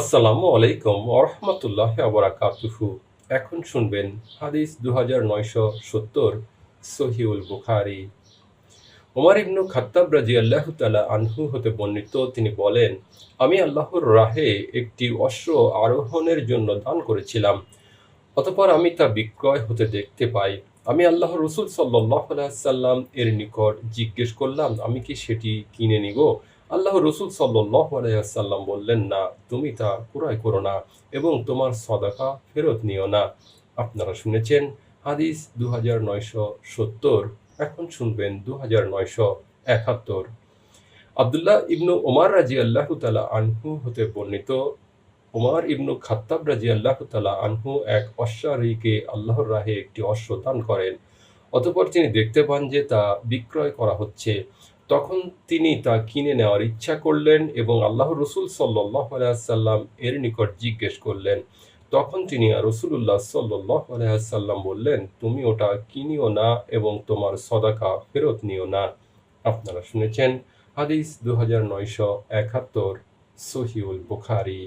আসসালামু আলাইকুম ওরহমতুল্লাহ আবরাকাতুহু এখন শুনবেন হাদিস দু হাজার নয়শো সত্তর সহিউল বুখারি। ওমর ইবনু খাত্তাব রাজি আল্লাহ তালা আনহু হতে বর্ণিত, তিনি বলেন, আমি আল্লাহর রাহে একটি অশ্ব আরোহণের জন্য দান করেছিলাম, অতপর আমি তা বিক্রয় হতে দেখতে পাই। আমি আল্লাহ রসুল সাল্লাহ সাল্লাম এর নিকট জিজ্ঞেস করলাম, আমি কি সেটি কিনে নিব? আল্লাহ রসুল সাল্লাহ বললেন, না, তুমি তা ক্রয় করো না এবং তোমার সদাকা ফেরত নিও না। আপনারা শুনেছেন হাদিস দু হাজার নয়শো সত্তর, এখন শুনবেন দু হাজার নয়শো একাত্তর। আবদুল্লাহ ইবনু ওমার রাজি আল্লাহ তালা আনহু হতে বর্ণিত ওমার ইবনু খাত্তাব রাজি আল্লাহ তালা আনহু এক অশ্বারোহীকে আল্লাহর রাহে একটি অশ্ব দান করেন। অতপর তিনি দেখতে পান যে তা বিক্রয় করা হচ্ছে। তখন তিনি তা কিনে নেওয়ার ইচ্ছা করলেন এবং আল্লাহ রসুল সাল্লাহ আলাইসাল্লাম এর নিকট জিজ্ঞেস করলেন। তখন তিনি রসুল্লাহ সাল্লাহ আলাইসাল্লাম বললেন, তুমি ওটা কিনিও না এবং তোমার সদাকা ফেরত নিও না। আপনারা শুনেছেন হাদিস দু হাজার নয়শো একাত্তর সহিউল বুখারি।